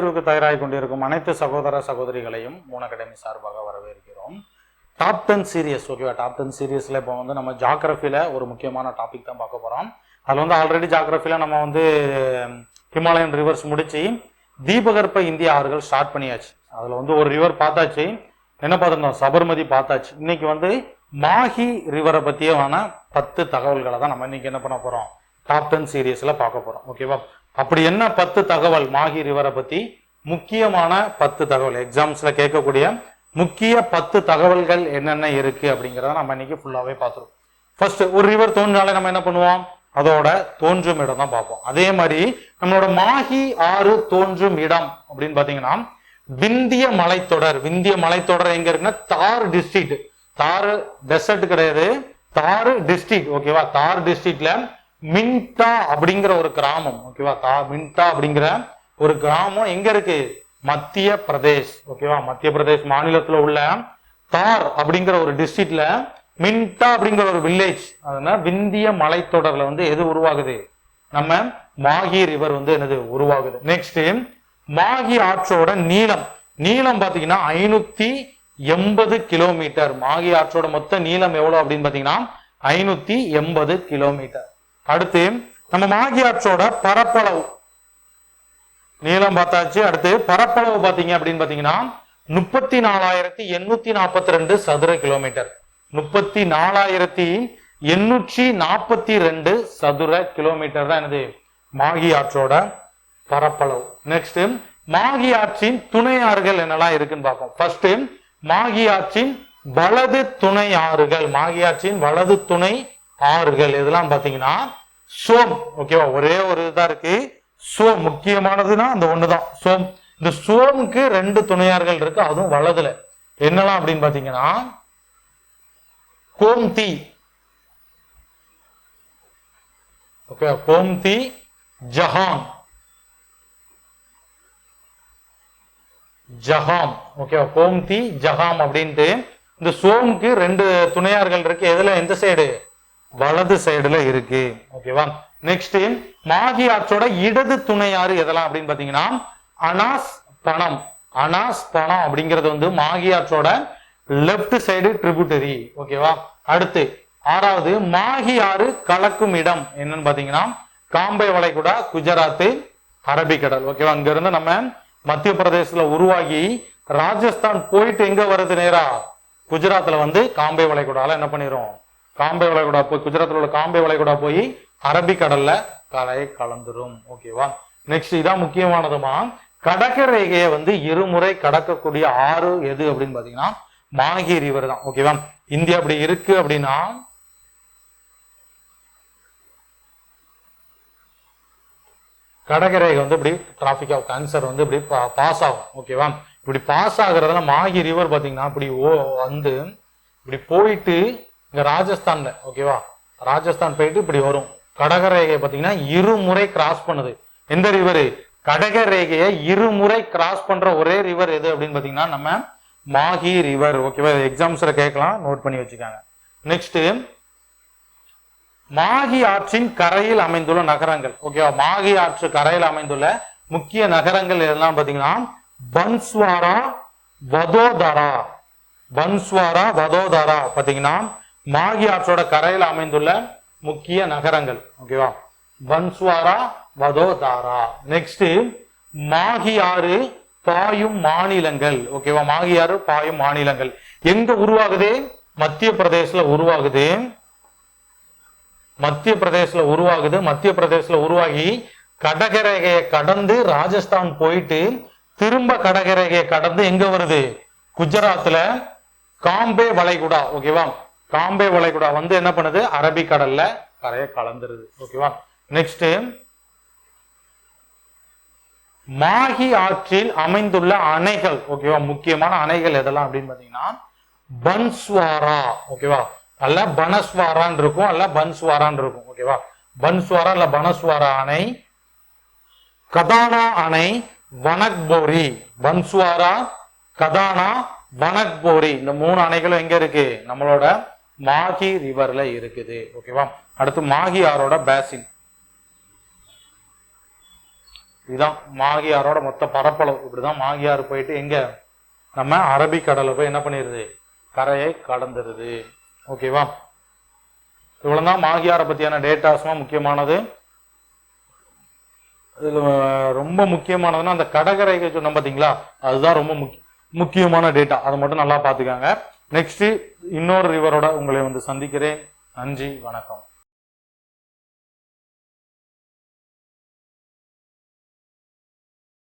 தேர்வுக்கு தயாராகி கொண்டிருக்கும் அனைத்து சகோதர சகோதரிகளையும் மூன் அகாடமி சார்பாக வரவேற்கிறோம். டாப் டென் சீரியஸ் ஓகேவா டாப் டென் சீரியஸில் இப்போ வந்து நம்ம ஜாகிரஃபியில் ஒரு முக்கியமான டாபிக் தான் பார்க்க போகிறோம் அதில் வந்து ஆல்ரெடி ஜாகிரஃபியில் நம்ம வந்து ஹிமாலயன் ரிவர்ஸ் முடிச்சு தீபகற்ப இந்திய ஆறுகள் ஸ்டார்ட் பண்ணியாச்சு. அதில் வந்து ஒரு ரிவர் பார்த்தாச்சு. என்ன பார்த்துருந்தோம்? சபர்மதி பார்த்தாச்சு. இன்னைக்கு வந்து மாஹி ரிவரை பற்றியவான பத்து தகவல்களை தான் நம்ம இன்னைக்கு என்ன பண்ண போகிறோம் டாப் டென் சீரியஸில் பார்க்க போகிறோம் ஓகேவா அப்படி என்ன பத்து தகவல்? மாஹி ரிவரை பற்றி முக்கியமான பத்து தகவல். எக்ஸாம்ஸில் கேட்கக்கூடிய முக்கிய பத்து தகவல்கள் என்னென்ன இருக்கு அப்படிங்கிறத நம்ம இன்னைக்கு ஃபுல்லாகவே பார்த்துருவோம். ஃபர்ஸ்ட் ஒரு ரிவர் தோன்றாலே நம்ம என்ன பண்ணுவோம்? அதோட தோன்றும் இடம் தான் பார்ப்போம். அதே மாதிரி நம்மளோட மாஹி ஆறு தோன்றும் இடம் அப்படின்னு பார்த்தீங்கன்னா விந்திய மலைத்தொடர். விந்திய மலைத்தொடர் எங்க இருக்குன்னா தார் டிஸ்ட்ரிக்ட் தார் டெசர்ட் கிடையாது. தார் டிஸ்ட்ரிக்ட் ஓகேவா தார் டிஸ்ட்ரிக்ட்ல மின்டா அப்படிங்கிற ஒரு கிராமம் ஓகேவா தா மின்டா அப்படிங்கிற ஒரு கிராமம் எங்க இருக்கு? மத்திய பிரதேஷ் ஓகேவா மத்திய பிரதேஷ் மாநிலத்துல உள்ள தார் அப்படிங்கிற ஒரு டிஸ்ட்ரிக்ட்ல மின்டா அப்படிங்கிற ஒரு வில்லேஜ் அதனால விந்திய மலைத்தொடர்ல வந்து எது உருவாகுது? நம்ம மாகி ரிவர் வந்து என்னது உருவாகுது. நெக்ஸ்ட் மாகி ஆற்றோட நீளம். நீளம் பாத்தீங்கன்னா ஐநூத்தி எண்பது கிலோமீட்டர் மாகி ஆற்றோட மொத்த நீளம் எவ்வளவு அப்படின்னு பாத்தீங்கன்னா ஐநூத்தி எண்பது கிலோமீட்டர் அடுத்து நம்ம மாகி ஆற்றோட பரப்பளவு. நீளம் பார்த்தாச்சு. அடுத்து பரப்பளவு பாத்தீங்க அப்படின்னு பாத்தீங்கன்னா முப்பத்தி நாலாயிரத்தி எண்ணூத்தி நாற்பத்தி ரெண்டு சதுர கிலோமீட்டர் முப்பத்தி நாலாயிரத்தி எண்ணூற்றி நாற்பத்தி ரெண்டு சதுர கிலோமீட்டர் தான் என்னது? மாகி ஆற்றோட பரப்பளவு. நெக்ஸ்ட் மாகி ஆற்றின் துணை ஆறுகள் என்னெல்லாம் இருக்குன்னு பார்ப்போம். ஃபர்ஸ்ட் மாகி ஆற்றின் வலது துணை ஆறுகள். மாகி ஆற்றின் வலது துணை ஆறுகள் இதெல்லாம் பாத்தீங்கன்னா சோம். ஓகேவா ஒரே ஒரு இதாக இருக்கு. சோம் முக்கியமானதுன்னா அந்த ஒண்ணுதான். சோம். இந்த சோமுக்கு ரெண்டு துணையார்கள் இருக்கு அதுவும் வலதுல. என்னலாம் அப்படின்னு பாத்தீங்கன்னா கோம்தி ஓகே கோம்தி ஜஹான் ஜஹாம். ஓகே கோம்தி ஜஹாம் அப்படின்ட்டு. இந்த சோமுக்கு ரெண்டு துணையார்கள் இருக்கு. எதுல? எந்த சைடு வலது சைடுல இருக்கு. ஓகேவா நெக்ஸ்ட் மாகி ஆற்றோட இடது துணையாறு எதெல்லாம் அப்படின்னு பாத்தீங்கன்னா அனாஸ் பணம் அனாஸ் பணம் அப்படிங்கிறது வந்து மாகி ஆற்றோட லெப்ட் சைடு ட்ரிபியூட்டரி ஓகேவா அடுத்து ஆறாவது மாகி ஆறு கலக்கும் இடம் என்னன்னு பாத்தீங்கன்னா காம்பை வளைகுடா குஜராத் அரபிக்கடல். ஓகேவா அங்க இருந்து நம்ம மத்திய பிரதேசத்துல உருவாகி ராஜஸ்தான் போயிட்டு எங்க வருது நேரா? குஜராத்ல வந்து காம்பை வளைகுடால என்ன பண்ணிரும்? காம்பை வளைகுடா போய் குஜராத்தில் உள்ள காம்பை வளைகுடா போய் அரபிக்கடல்ல கலை கலந்துரும். ஓகேவா நெக்ஸ்ட் இதான் முக்கியமானதுமா. கடக ரேகையை வந்து இருமுறை கடக்கக்கூடிய ஆறு எது அப்படின்னு பாத்தீங்கன்னா மாகி ரிவர் தான் ஓகேவா இந்தியா அப்படி இருக்கு அப்படின்னா கடகரேகை வந்து இப்படி டிராபிக் ஆஃப் கேன்சர் வந்து இப்படி பாஸ் ஆகும். ஓகேவா இப்படி பாஸ் ஆகுறதுல மாகி ரிவர் பாத்தீங்கன்னா இப்படி ஓ வந்து இப்படி போயிட்டு இங்க ராஜஸ்தான்ல ஓகேவா ராஜஸ்தான் போயிட்டு இப்படி வரும். கடகரேகை பாத்தீங்கன்னா இருமுறை கிராஸ் பண்ணுது. எந்த ரிவர் கடக ரேகையை இருமுறை கிராஸ் பண்ற ஒரே ரிவர் எது அப்படின்னு பாத்தீங்கன்னா நம்ம மாஹி ரிவர் ஓகேவா எக்ஸாம்ஸ்ல கேட்கலாம் நோட் பண்ணி வச்சுக்காங்க. நெக்ஸ்ட் மாகி ஆற்றின் கரையில் அமைந்துள்ள நகரங்கள் ஓகேவா மாகி ஆற்று கரையில் அமைந்துள்ள முக்கிய நகரங்கள் எதெல்லாம் பாத்தீங்கன்னா பன்ஸ்வாரா வதோதரா. பன்ஸ்வாரா வதோதரா பாத்தீங்கன்னா மாகி ஆற்றோட கரையில் அமைந்துள்ள முக்கிய நகரங்கள் ஓகேவா பன்ஸ்வாரா வதோதாரா. நெக்ஸ்ட் மாகி ஆறு பாயும் மாநிலங்கள் ஓகேவா மாகி ஆறு பாயும் மாநிலங்கள். எங்க உருவாகுது? மத்திய பிரதேசல உருவாகுது. மத்திய பிரதேசல உருவாகுது. மத்திய பிரதேசல உருவாகி கடகரேகையை கடந்து ராஜஸ்தான் போயிட்டு திரும்ப கடகரேகையை கடந்து எங்க வருது? குஜராத்ல காம்பே வளைகுடா ஓகேவா காம்பே வளைகுடா வந்து என்ன பண்ணுது? அரபிக்கடல்ல கரையை கலந்துருது. ஓகேவா நெக்ஸ்ட் மாஹி ஆற்றில் அமைந்துள்ள அணைகள். ஓகேவா முக்கியமான அணைகள் எதெல்லாம் அப்படின்னு பாத்தீங்கன்னா பன்ஸ்வாரா. ஓகேவா அல்ல பனஸ்வாரான்னு இருக்கும் அல்ல பன்ஸ்வாரான்னு இருக்கும். ஓகேவா பன்ஸ்வாரா இல்ல பனஸ்வாரா அணை. கதானா அணை வனக்போரி. பன்ஸ்வாரா கதானா வனக்போரி. இந்த மூணு அணைகளும் எங்க இருக்கு? நம்மளோட மாகி ரிவர்ல இருக்குது. ஓகேவா அடுத்து மாகி ஆரோட பேசின். இதுதான் மாகியாரோட மொத்த பரப்பளவு. இப்படிதான் மாகியார் போயிட்டு எங்க? நம்ம அரபிக்கடலை போய் என்ன பண்ணிடுது கரையை கடந்துருது. ஓகேவா இவ்வளவுதான் மாகியாரை பத்தியான டேட்டாஸ்மா முக்கியமானது. இதுல ரொம்ப முக்கியமானதுன்னா அந்த கடற்கரைக்கு சொன்னோம் பாத்தீங்களா? அதுதான் ரொம்ப முக்கியமான டேட்டா அதை மட்டும் நல்லா பாத்துக்காங்க நெக்ஸ்ட் இன்னொரு ரிவரோட உங்களை வந்து சந்திக்கிறேன். நன்றி வணக்கம்.